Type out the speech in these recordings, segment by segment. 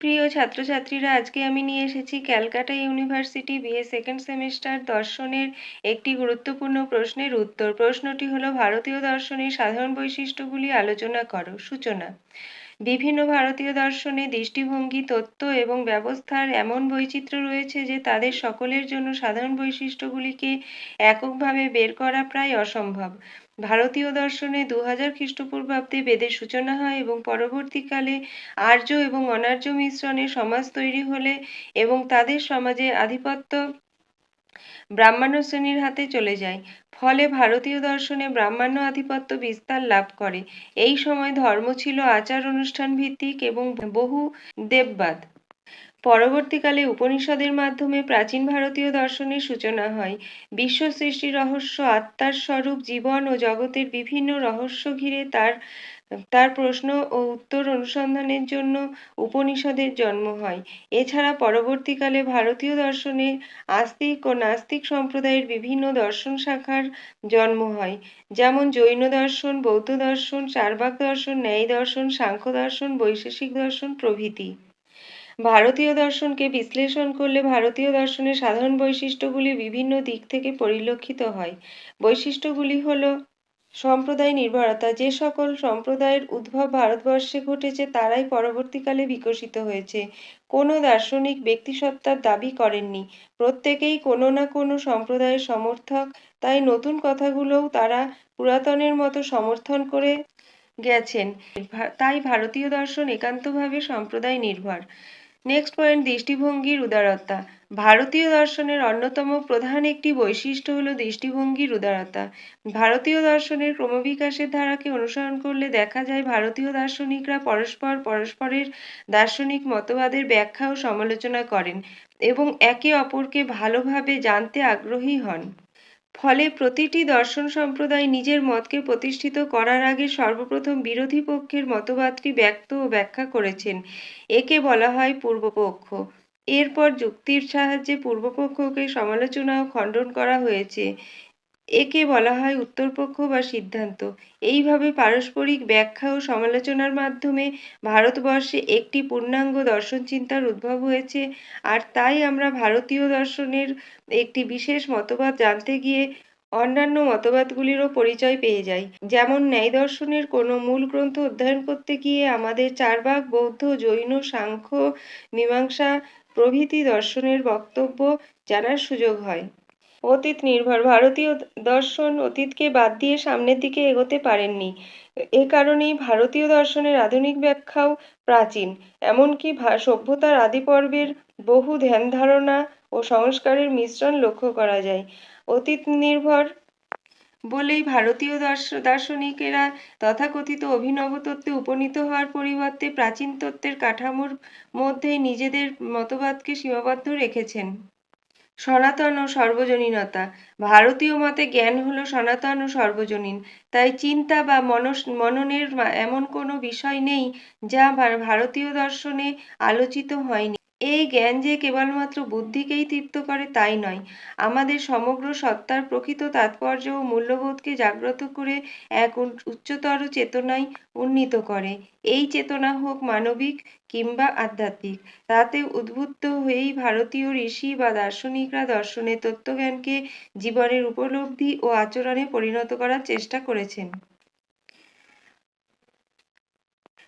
প্রিয় ছাত্রছাত্রীরা, আজকে আমি নিয়ে এসেছি Calcutta university BA second semester দর্শনের একটি গুরুত্বপূর্ণ প্রশ্নের উত্তর। প্রশ্নটি হলো, ভারতীয় দর্শনের সাধারণ বৈশিষ্ট্যগুলি আলোচনা করো। সূচনা। বিভিন্ন ভারতীয় দর্শনে দৃষ্টিভঙ্গি, তত্ত্ব এবং ব্যবস্থার এমন বৈচিত্র্য রয়েছে যে তাদের সকলের জন্য সাধারণ বৈশিষ্ট্যগুলিকে এককভাবে বের করা প্রায় অসম্ভব। ভারতীয় দর্শনে দু হাজার খ্রিস্টপূর্বাব্দে বেদের সূচনা হয় এবং পরবর্তীকালে আর্য এবং অনার্য মিশ্রণে সমাজ তৈরি হলে এবং তাদের সমাজে আধিপত্য ব্রাহ্মণ শ্রেণির হাতে চলে যায়। ফলে ভারতীয় দর্শনে ব্রাহ্মণ্য আধিপত্য বিস্তার লাভ করে। এই সময় ধর্ম ছিল আচার অনুষ্ঠান ভিত্তিক এবং বহু দেববাদ। পরবর্তীকালে উপনিষদের মাধ্যমে প্রাচীন ভারতীয় দর্শনের সূচনা হয়। বিশ্ব সৃষ্টি রহস্য আত্মার স্বরূপ, জীবন ও জগতের বিভিন্ন রহস্য ঘিরে তার তার প্রশ্ন ও উত্তর অনুসন্ধানের জন্য উপনিষদের জন্ম হয়। এছাড়া পরবর্তীকালে ভারতীয় দর্শনে আস্তিক ও নাস্তিক সম্প্রদায়ের বিভিন্ন দর্শন শাখার জন্ম হয়। যেমন জৈন দর্শন, বৌদ্ধ দর্শন চারবাক দর্শন, ন্যায় দর্শন, সাংখ্য দর্শন, বৈশেষিক দর্শন প্রভৃতি। ভারতীয় দর্শনকে বিশ্লেষণ করলে ভারতীয় দর্শনের সাধারণ বৈশিষ্ট্যগুলি বিভিন্ন দিক থেকে পরিলক্ষিত হয়। বৈশিষ্ট্যগুলি হল সম্প্রদায় নির্ভরতা। যে সকল সম্প্রদায়ের উদ্ভব ভারতবর্ষে ঘটেছে, তারাই পরবর্তীকালে বিকশিত হয়েছে। কোনো দার্শনিক ব্যক্তিসত্তার দাবি করেননি। প্রত্যেকেই কোনো না কোনো সম্প্রদায়ের সমর্থক। তাই নতুন কথাগুলোও তারা পুরাতনের মতো সমর্থন করে গেছেন। তাই ভারতীয় দর্শন একান্তভাবে সম্প্রদায় নির্ভর। নেক্সট পয়েন্ট দৃষ্টিভঙ্গির উদারতা। ভারতীয় দর্শনের অন্যতম প্রধান একটি বৈশিষ্ট্য হল দৃষ্টিভঙ্গির উদারতা। ভারতীয় দর্শনের ক্রমবিকাশের ধারাকে অনুসরণ করলে দেখা যায় ভারতীয় দার্শনিকরা পরস্পর পরস্পরের দার্শনিক মতবাদের ব্যাখ্যা ও সমালোচনা করেন এবং একে অপরকে ভালোভাবে জানতে আগ্রহী হন। ফলে প্রতিটি দর্শন সম্প্রদায় নিজের মতকে প্রতিষ্ঠিত করার আগে সর্বপ্রথম বিরোধী পক্ষের মতবাদটি ব্যক্ত ও ব্যাখ্যা করেছেন। একে বলা হয় পূর্বপক্ষ। এরপর যুক্তির সাহায্যে পূর্বপক্ষকে সমালোচনা ও খণ্ডন করা হয়েছে। একে বলা হয় উত্তরপক্ষ বা সিদ্ধান্ত। এইভাবে পারস্পরিক ব্যাখ্যা ও সমালোচনার মাধ্যমে ভারতবর্ষে একটি পূর্ণাঙ্গ দর্শন চিন্তার উদ্ভব হয়েছে। আর তাই আমরা ভারতীয় দর্শনের একটি বিশেষ মতবাদ জানতে গিয়ে অন্যান্য মতবাদগুলিরও পরিচয় পেয়ে যাই। যেমন, ন্যায় দর্শনের কোনো মূল গ্রন্থ অধ্যয়ন করতে গিয়ে আমাদের চারবাক, বৌদ্ধ, জৈন, সাংখ্য, মীমাংসা প্রভৃতি দর্শনের বক্তব্য জানার সুযোগ হয়। অতীত নির্ভর। ভারতীয় দর্শন অতীতকে বাদ দিয়ে সামনের দিকে এগোতে পারেননি। এ কারণেই ভারতীয় দর্শনের আধুনিক ব্যাখ্যাও প্রাচীন। এমনকি সভ্যতার আদি পর্বের বহু ধ্যান ধারণা ও সংস্কারের মিশ্রণ লক্ষ্য করা যায়। অতীত নির্ভর বলেই ভারতীয় দর্শ, দার্শনিকেরা তথাকথিত অভিনব তত্ত্বে উপনীত হওয়ার পরিবর্তে প্রাচীন তত্ত্বের কাঠামোর মধ্যেই নিজেদের মতবাদকে সীমাবদ্ধ রেখেছেন। সনাতন ও সর্বজনীনতা। ভারতীয় মতে জ্ঞান হলো সনাতন ও সর্বজনীন, তাই চিন্তা বা মনস মননের এমন কোনো বিষয় নেই যা ভারতীয় দর্শনে আলোচিত হয়নি। এই জ্ঞান যে কেবলমাত্র বুদ্ধিকেই তৃপ্ত করে তাই নয়। আমাদের সমগ্র সত্তার প্রকৃত তাৎপর্য ও মূল্যবোধকে জাগ্রত করে এক উচ্চতর চেতনায় উন্নীত করে। এই চেতনা হোক মানবিক কিংবা আধ্যাত্মিক। তাতে উদ্বুদ্ধ হয়েই ভারতীয় ঋষি বা দার্শনিকরা দর্শনের তত্ত্বজ্ঞানকে জীবনের উপলব্ধি ও আচরণে পরিণত করার চেষ্টা করেছেন।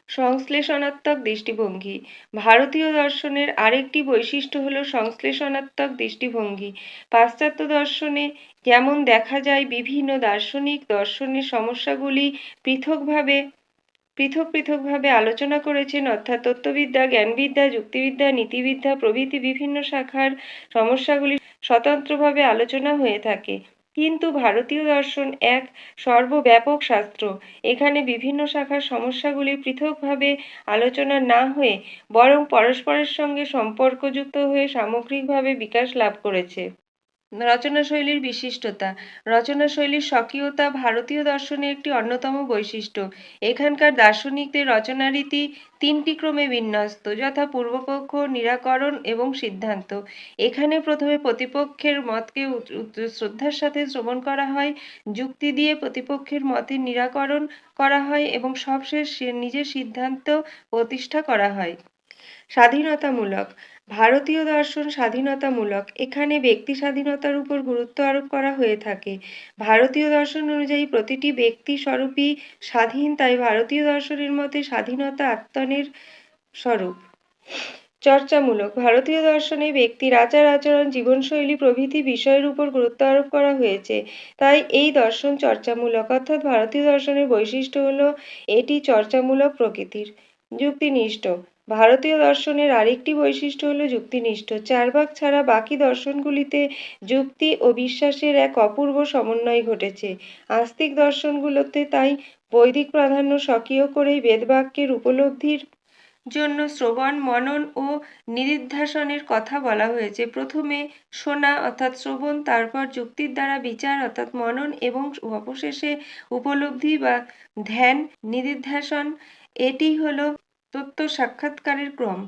সংশ্লেষণাত্মক দৃষ্টিভঙ্গি। ভারতীয় দর্শনের আরেকটি বৈশিষ্ট্য হল সংশ্লেষণাত্মক দৃষ্টিভঙ্গি। পাশ্চাত্য দর্শনে যেমন দেখা যায় বিভিন্ন দার্শনিক দর্শনের সমস্যাগুলি পৃথকভাবে পৃথক পৃথকভাবে আলোচনা করেছেন অর্থাৎ তত্ত্ববিদ্যা, জ্ঞানবিদ্যা, যুক্তিবিদ্যা, নীতিবিদ্যা প্রভৃতি বিভিন্ন শাখার সমস্যাগুলি স্বতন্ত্রভাবে আলোচনা হয়ে থাকে। কিন্তু ভারতীয় দর্শন এক সর্বব্যাপক শাস্ত্র। এখানে বিভিন্ন শাখার সমস্যাগুলি পৃথকভাবে আলোচনা না হয়ে বরং পরস্পরের সঙ্গে সম্পর্কযুক্ত হয়ে সামগ্রিকভাবে বিকাশ লাভ করেছে। রচনাশৈলীর বিশিষ্টতা। রচনাশৈলীর স্বকীয়তা ভারতীয় দর্শনের একটি অন্যতম বৈশিষ্ট্য। এখানকার দার্শনিকদের রচনারীতি তিনটি ক্রমে বিন্যস্ত, যথা পূর্বপক্ষ, নিরাকরণ এবং সিদ্ধান্ত। এখানে প্রথমে প্রতিপক্ষের মতকে শ্রদ্ধার সাথে শ্রবণ করা হয়, যুক্তি দিয়ে প্রতিপক্ষের মতের নিরাকরণ করা হয় এবং সবশেষ নিজের সিদ্ধান্ত প্রতিষ্ঠা করা হয়। স্বাধীনতামূলক, ভারতীয় দর্শন স্বাধীনতামূলক, এখানে ব্যক্তি স্বাধীনতার উপর গুরুত্ব আরোপ করা হয়ে থাকে। ভারতীয় দর্শন অনুযায়ী প্রতিটি ব্যক্তি স্বরূপই স্বাধীন, তাই ভারতীয় দর্শনের মতে স্বাধীনতা আত্মনের স্বরূপ। চর্চামূলক, ভারতীয় দর্শনে ব্যক্তির আচার আচরণ, জীবনশৈলী, প্রভৃতি বিষয়ের উপর গুরুত্ব আরোপ করা হয়েছে। তাই এই দর্শন চর্চামূলক, অর্থাৎ ভারতীয় দর্শনের বৈশিষ্ট্য হলো এটি চর্চামূলক প্রকৃতির যুক্তিনিষ্ঠ। ভারতীয় দর্শনের আরেকটি বৈশিষ্ট্য হলো যুক্তিনিষ্ঠ। চারবাক ছাড়া বাকি দর্শনগুলিতে যুক্তি ও বিশ্বাসের এক অপূর্ব সমন্বয় ঘটেছে। আস্তিক দর্শনগুলোতে তাই বৈদিক প্রাধান্য স্বকীয় করেই বেদবাক্যের উপলব্ধির জন্য শ্রবণ, মনন ও নিদিধ্যাসনের কথা বলা হয়েছে। প্রথমে শোনা অর্থাৎ শ্রবণ, তারপর যুক্তির দ্বারা বিচার অর্থাৎ মনন এবং অবশেষে উপলব্ধি বা ধ্যান নিদিধ্যাসন এটি হলো তত্ত্ব সাক্ষাৎকারের ক্রম।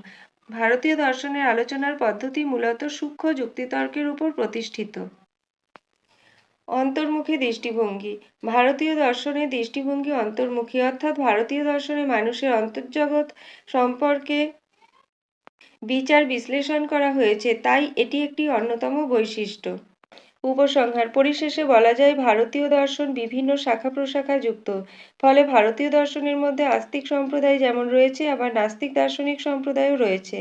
ভারতীয় দর্শনের আলোচনার পদ্ধতি মূলত সূক্ষ্ম যুক্তিতর্কের উপর প্রতিষ্ঠিত। অন্তর্মুখী দৃষ্টিভঙ্গি। ভারতীয় দর্শনের দৃষ্টিভঙ্গি অন্তর্মুখী, অর্থাৎ ভারতীয় দর্শনে মানুষের অন্তর্জগৎ সম্পর্কে বিচার বিশ্লেষণ করা হয়েছে, তাই এটি একটি অন্যতম বৈশিষ্ট্য। উপসংহার। পরিশেষে বলা যায়, ভারতীয় দর্শন বিভিন্ন শাখা প্রশাখা যুক্ত। ফলে ভারতীয় দর্শনের মধ্যে আস্তিক সম্প্রদায় যেমন রয়েছে, আবার নাস্তিক দার্শনিক সম্প্রদায়ও রয়েছে।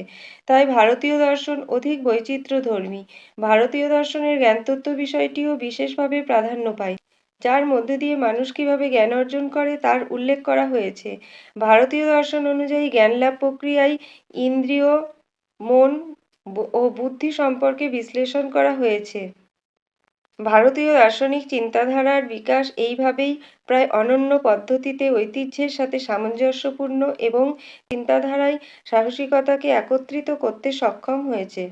তাই ভারতীয় দর্শন অধিক বৈচিত্র্যধর্মী। ভারতীয় দর্শনের জ্ঞানতত্ত্ব বিষয়টিও বিশেষভাবে প্রাধান্য পায়। যার মধ্যে দিয়ে মানুষ কীভাবে জ্ঞান অর্জন করে, তার উল্লেখ করা হয়েছে। ভারতীয় দর্শন অনুযায়ী জ্ঞান লাভ প্রক্রিয়ায় ইন্দ্রিয়, মন ও বুদ্ধি সম্পর্কে বিশ্লেষণ করা হয়েছে। ভারতীয় দার্শনিক চিন্তাধারার বিকাশ এইভাবেই প্রায় অনন্য পদ্ধতিতে ঐতিহ্যের সাথে সামঞ্জস্যপূর্ণ এবং চিন্তাধারায় সাহসিকতাকে একত্রিত করতে সক্ষম হয়েছে।